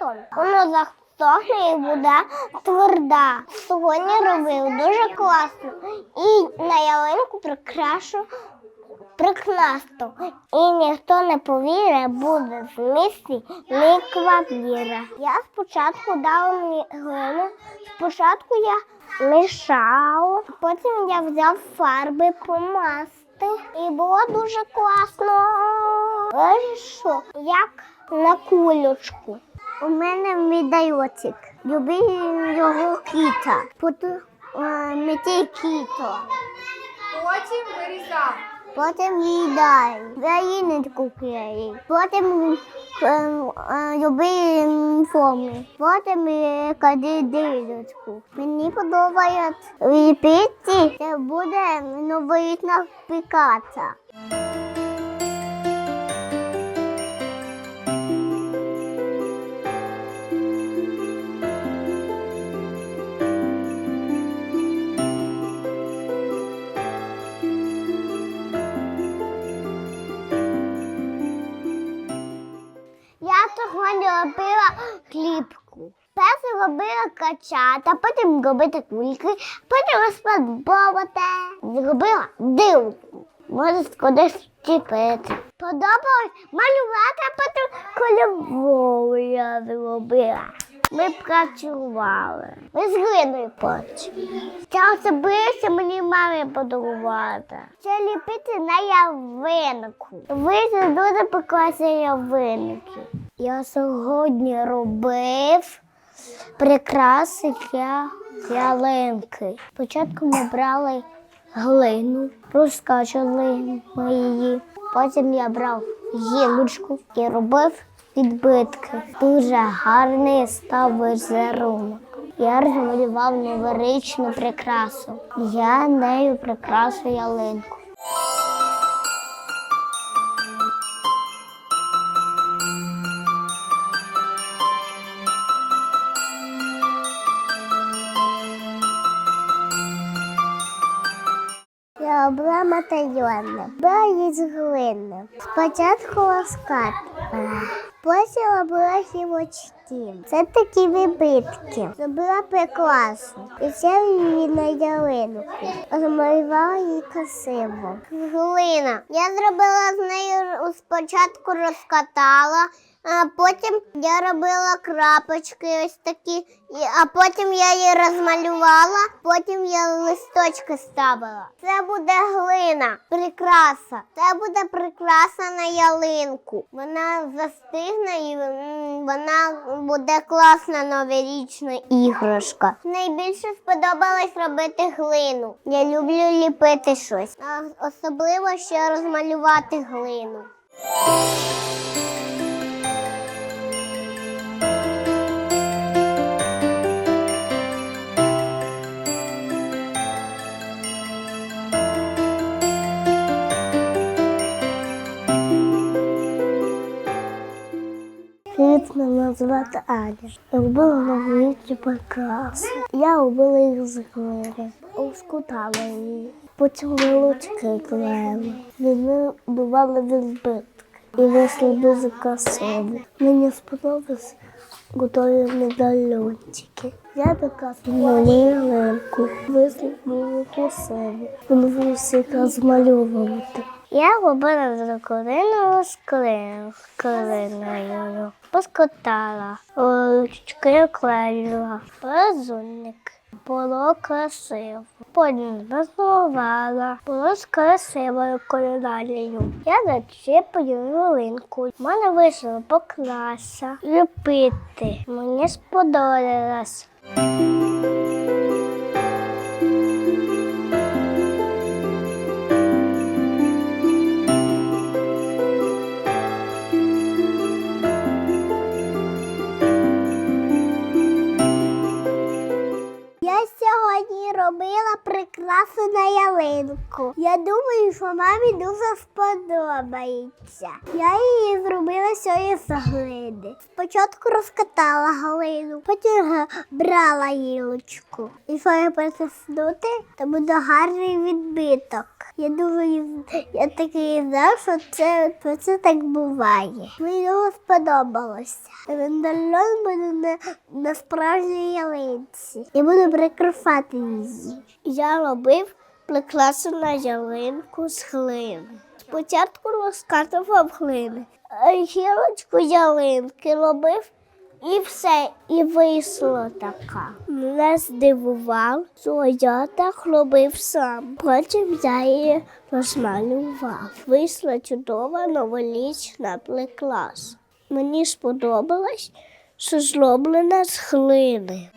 працювали. Воно захтогне і буде тверда. Сьогодні робив дуже класно. І на ялинку прикрашу прикнасто. І ніхто не повірить, буде в місті ліква віра. Я спочатку дала мені глину, спочатку я мішала, потім я взяв фарби помасти. І було дуже класно. Вирішу, як на кулючку. У мене медальйотик. Любив його кіта. Потім метей кіто. Потім вирізав. Потім їдай. Яєничку клеїв. Потім е, е, любив форми. Потім е, клади дирочку. Мені подобається ліпити. Це буде новорічна пікаця. Робила потім робити кульки, потім розподобати. Зробила дилку. Може кудись вчепити. Подобалось малювати, а потім кольорову я зробила. Ми працювали. Ми з глиною працювали. Це особливо мені мамі подарувати. Це ліпити на ялинку. Ви дуже прекрасні ялинки. Я сьогодні робив прикраси для ялинки. Спочатку ми брали глину, розкачали ми її. Потім я брав гілочку і робив відбитки. Дуже гарний став візерунок. Я розмалював новорічну прикрасу. Я нею прикрашу ялинку. Я робила матайони. Була з глини. Спочатку ласкати. Потім робила гілочки. Це такі вибитки. Зробила прекрасно. І це її на ялинку. Розмалювала її красиво. Глина. Я зробила з нею спочатку розкатала. А потім я робила крапочки ось такі, а потім я її розмалювала, потім я листочки ставила. Це буде глина, прикраса. Це буде прикраса на ялинку. Вона застигне і вона буде класна новорічна іграшка. Найбільше сподобалось робити глину. Я люблю ліпити щось, а особливо ще розмалювати глину. Звати Аня. Я робила новорічні прикраси. Я робила їх з глини, ускутала її. Потім вилучки клеїла. Вони бували відбитки. І вийшли дуже красиво. Мені сподобалось готові медальончики. Я така мені ялинку. Вийшли дуже красиво. Вони були всі розмальовувати. Я робила з рукавиною з клиною. Поскотала, ручки клеїла, розумник. Було красиво. Потім розмалювала. Було з красивою колінарією. Я зачіпаю ялинку. У мене вийшло покласа ліпити. Мені сподобалось. Я сьогодні робила зробила прикрасу на ялинку. Я думаю, що мамі дуже сподобається. Я її зробила сьогодні з глини. Спочатку розкатала глину, потім брала гілочку. І що я притиснути, то буде гарний відбиток. Я думаю, я такий знав, що це, що це так буває. Мені дуже сподобалося. Медальйон буде на, на справжній ялинці. Я буду прикрашати її. Я робив прикрасу на ялинку з глини. Спочатку розкатував глини, а гілочку ялинки робив і все, і вийшло така. Мене здивував, що я так робив сам. Потім я її розмалював. Вийшла чудова новорічна прикраса. Мені сподобалось, що зроблена з глини.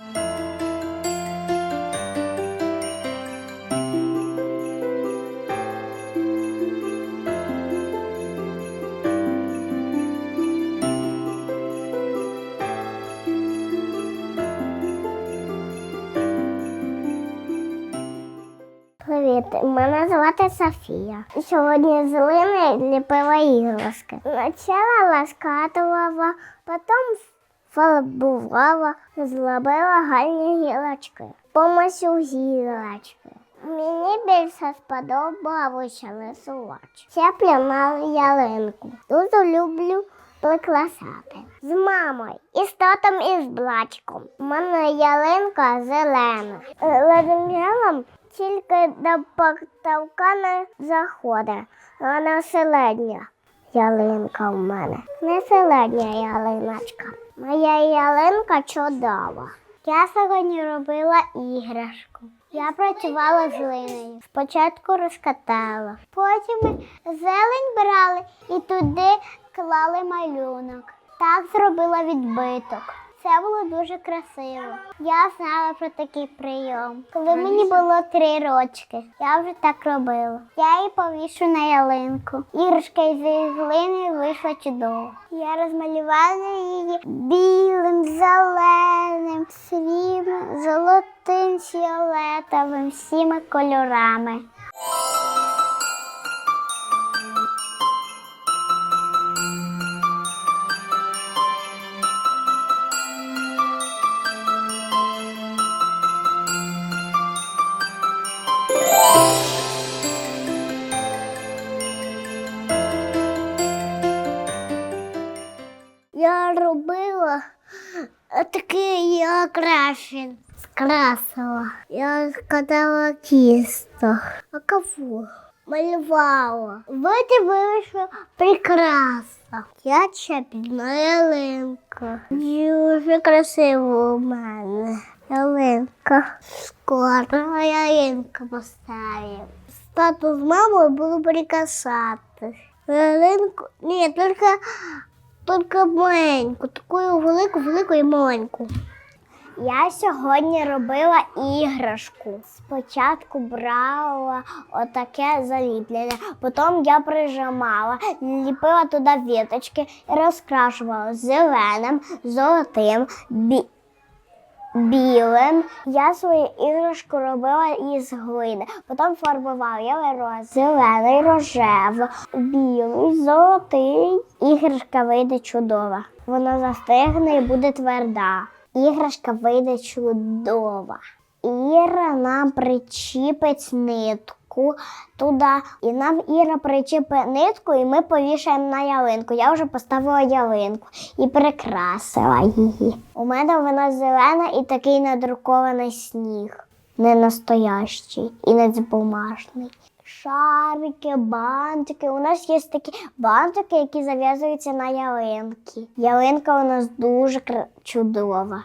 Мене звати Софія. Сьогодні з глини ліпила іграшки. Спочатку розкатувала, потім фарбувала, зробила гарні гілочки. Помасю гілочки. Мені більше сподобалося рисувати. Цеплю на ялинку. Дуже люблю прикрасати. З мамою, і з татом, і з братиком. У мене ялинка зелена. Леденялом тільки до потолка не заходить. Вона середня ялинка в мене. Не середня ялиночка. Моя ялинка чудова. Я сьогодні робила іграшку. Я працювала з глиною. Спочатку розкатала, потім зелень брали і туди клали малюнок. Так зробила відбиток. Це було дуже красиво. Я знала про такий прийом. Коли мені було три рочки, я вже так робила. Я її повішу на ялинку. Іграшка із глини вийшла чудово. Я розмалювала її білим, зеленим, срібним, золотим, фіолетовим, всіма кольорами. Скрасила. Я складала кісто. А кого? Малювала. Вот вийшла прикраса. Я чепна ялинка. Дуже красиво у мене. Ялинка. Скоро ялинка поставимо. Тату з мамою буду прикрашати. Ялинку. Ні, тільки тільки маленьку, таку велику, велику і маленьку. Я сьогодні робила іграшку. Спочатку брала отаке заліплене, потім я прижимала, ліпила туди віточки розкрашувала зеленим, золотим, бі... білим. Я свою іграшку робила із глини, потім фарбувала я роз, зелений, рожевий, білий, золотий. Іграшка вийде чудова. Вона застигне і буде тверда. Іграшка вийде чудова. Іра нам причіпить нитку туди. І нам Іра причіпить нитку, і ми повішаємо на ялинку. Я вже поставила ялинку і прикрасила її. У мене вона зелена і такий надрукований сніг. Не настоящий і не бумажний. Шарики, бантики. У нас є такі бантики, які зав'язуються на ялинки. Ялинка у нас дуже чудова.